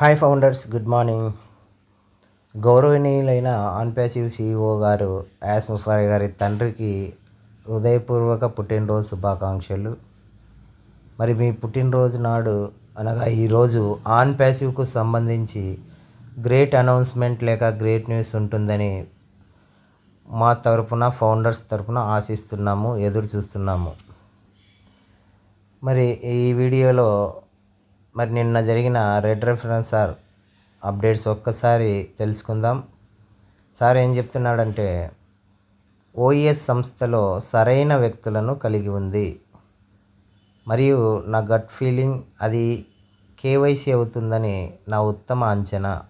Hi founders good morning గౌరవనీయులైన OnPassive CEO గారు Ash Mufareh గారి తండ్రికి హృదయపూర్వక పుట్టినరోజు శుభాకాంక్షలు. మరి మీ పుట్టినరోజు నాడు అనగా ఈరోజు ఆన్ ప్యాసివ్కు సంబంధించి గ్రేట్ అనౌన్స్మెంట్ లేక గ్రేట్ న్యూస్ ఉంటుందని మా తరపున ఫౌండర్స్ తరపున ఆశిస్తున్నాము ఎదురు చూస్తున్నాము. మరి ఈ వీడియోలో మరి నిన్న జరిగిన రెడ్ రెఫరెన్స్ సార్ అప్డేట్స్ ఒక్కసారి తెలుసుకుందాం. సార్ ఏం చెప్తున్నాడంటే ఓఈఎస్ సంస్థలో సరైన వ్యక్తులను కలిగి ఉంది. మరియు నా గట్ ఫీలింగ్ అది కేవైసీ అవుతుందని నా ఉత్తమ అంచనా.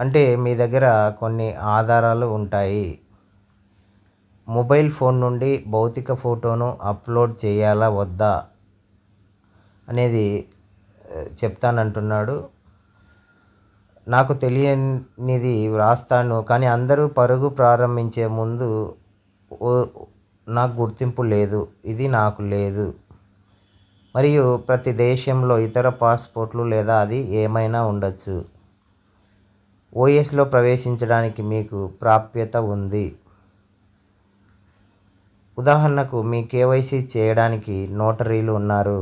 అంటే మీ దగ్గర కొన్ని ఆధారాలు ఉంటాయి. మొబైల్ ఫోన్ నుండి భౌతిక ఫోటోను అప్లోడ్ చేయాలా? వద్దా? అనేది చెప్తానంటున్నాడు. నాకు తెలియనిది వ్రాస్తాను కానీ అందరూ పరుగు ప్రారంభించే ముందు నాకు గుర్తింపు లేదు ఇది నాకు లేదు. మరియు ప్రతి దేశంలో ఇతర పాస్పోర్ట్లు లేదా అది ఏమైనా ఉండొచ్చు. ఓఎస్లో ప్రవేశించడానికి మీకు ప్రాప్యత ఉంది. ఉదాహరణకు మీ కేవైసీ చేయడానికి నోటరీలు ఉన్నారు.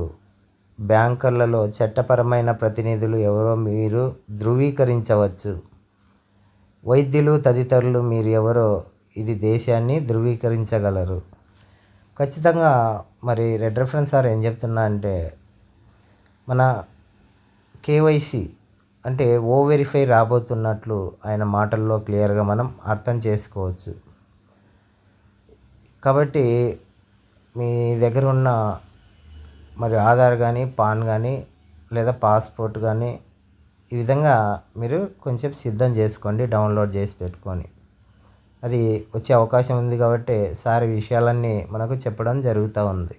బ్యాంకర్లలో చట్టపరమైన ప్రతినిధులు ఎవరో మీరు ధృవీకరించవచ్చు. వైద్యులు తదితరులు మీరు ఎవరో ఇది దేశాన్ని ధృవీకరించగలరు. ఖచ్చితంగా మరి రెడ్ రెఫరెన్స్ సార్ ఏం చెప్తున్నా అంటే మన కేవైసీ అంటే ఓ వెరిఫై రాబోతున్నట్లు ఆయన మాటల్లో క్లియర్గా మనం అర్థం చేసుకోవచ్చు. కాబట్టి మీ దగ్గర ఉన్న మరి ఆధార్ కానీ పాన్ కానీ లేదా పాస్పోర్ట్ కానీ ఈ విధంగా మీరు కొంచెం సిద్ధం చేసుకోండి డౌన్లోడ్ చేసి పెట్టుకొని. అది వచ్చే అవకాశం ఉంది కాబట్టి సార్ విషయాలన్నీ మనకు చెప్పడం జరుగుతూ ఉంది.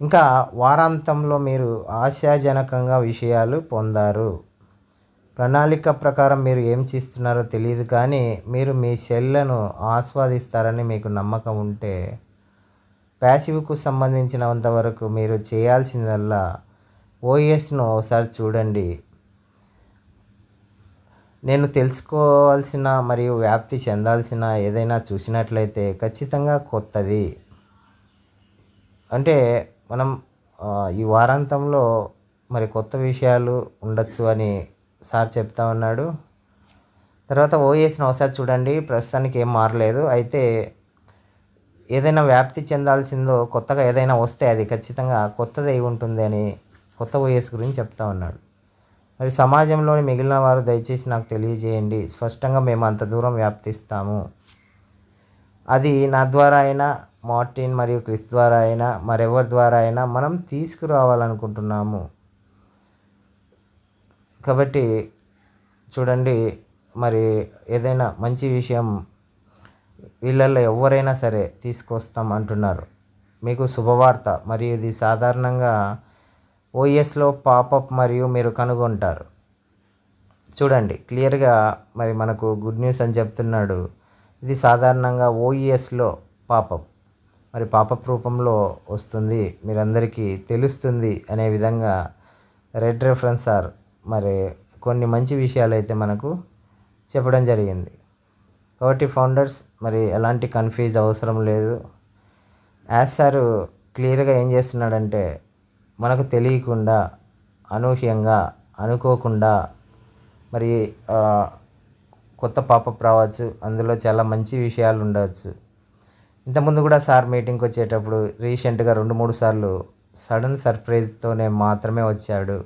ఇంకా వారాంతంలో మీరు ఆశాజనకంగా విషయాలు పొందారు. ప్రణాళిక ప్రకారం మీరు ఏం చేస్తున్నారో తెలియదు కానీ మీరు మీ సెల్లను ఆస్వాదిస్తారని మీకు నమ్మకం ఉంటే ప్యాసివ్కు సంబంధించినంత వరకు మీరు చేయాల్సిందల్లా ఓఎస్ను ఒకసారి చూడండి. నేను తెలుసుకోవాల్సిన మరియు వ్యాప్తి చెందాల్సిన ఏదైనా చూసినట్లయితే ఖచ్చితంగా కొత్తది. అంటే మనం ఈ వారాంతంలో మరి కొత్త విషయాలు ఉండొచ్చు అని సార్ చెప్తా ఉన్నాడు. తర్వాత ఓఎస్ని ఒకసారి చూడండి. ప్రస్తుతానికి ఏం మారలేదు. అయితే ఏదైనా వ్యాప్తి చెందాల్సిందో కొత్తగా ఏదైనా వస్తే అది ఖచ్చితంగా కొత్తది అయి ఉంటుంది అని కొత్త ఓఎస్ గురించి చెప్తా ఉన్నాడు. మరి సమాజంలోని మిగిలిన వారు దయచేసి నాకు తెలియజేయండి. స్పష్టంగా మేము అంత దూరం వ్యాప్తిస్తాము. అది నా ద్వారా అయినా మార్టిన్ మరియు క్రిస్ ద్వారా అయినా మరెవరి ద్వారా అయినా మనం తీసుకురావాలనుకుంటున్నాము. కాబట్టి చూడండి మరి ఏదైనా మంచి విషయం వీళ్ళల్లో ఎవరైనా సరే తీసుకొస్తాం అంటున్నారు. మీకు శుభవార్త. మరియు ఇది సాధారణంగా ఓఎస్లో పాపప్ మరియు మీరు కనుగొంటారు. చూడండి క్లియర్గా మరి మనకు గుడ్ న్యూస్ అని చెప్తున్నాడు. ఇది సాధారణంగా ఓఈఎస్లో పాపప్. మరి పాపప్ రూపంలో వస్తుంది. మీరందరికీ తెలుస్తుంది అనే విధంగా రెడ్ రెఫరెన్స్ ఆర్ మరి కొన్ని మంచి విషయాలు అయితే మనకు చెప్పడం జరిగింది. కాబట్టి ఫౌండర్స్ మరి ఎలాంటి కన్ఫ్యూజ్ అవసరం లేదు. యాజ్ సార్ క్లియర్గా ఏం చేస్తున్నాడంటే మనకు తెలియకుండా అనూహ్యంగా అనుకోకుండా మరి కొత్త పాపప్ రావచ్చు. అందులో చాలా మంచి విషయాలు ఉండవచ్చు ఇంతకుముందు కూడా సార్ మీటింగ్కి వచ్చేటప్పుడు రీసెంట్గా రెండు మూడు సార్లు సడన్ సర్ప్రైజ్తోనే మాత్రమే వచ్చాడు.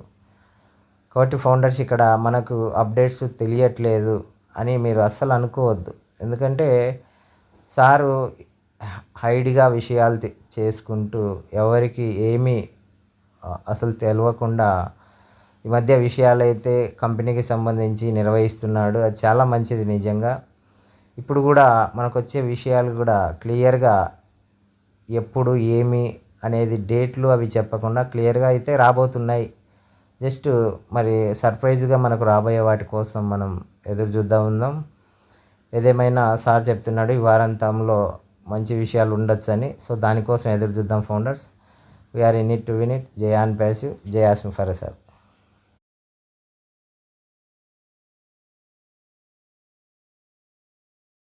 కాబట్టి ఫౌండర్స్ ఇక్కడ మనకు అప్డేట్స్ తెలియట్లేదు అని మీరు అస్సలు అనుకోవద్దు. ఎందుకంటే సారు హైడ్గా విషయాలు చేసుకుంటూ ఎవరికి ఏమీ అసలు తెలియకుండా ఈ మధ్య విషయాలైతే కంపెనీకి సంబంధించి నిర్వహిస్తున్నాడు. అది చాలా మంచిది నిజంగా. ఇప్పుడు కూడా మనకు వచ్చే విషయాలు కూడా క్లియర్గా ఎప్పుడు ఏమి అనేది డేట్లు అవి చెప్పకుండా క్లియర్గా అయితే రాబోతున్నాయి. జస్ట్ మరి సర్ప్రైజ్గా మనకు రాబోయే వాటి కోసం మనం ఎదురు చూద్దాం ఉందాం. ఏదేమైనా సార్ చెప్తున్నాడు ఈ వారాంతంలో మంచి విషయాలు ఉండొచ్చు అని సో దానికోసం ఎదురు చూద్దాం founders we are in it to win it Zion passive జయాస్మి ఫర్ సార్.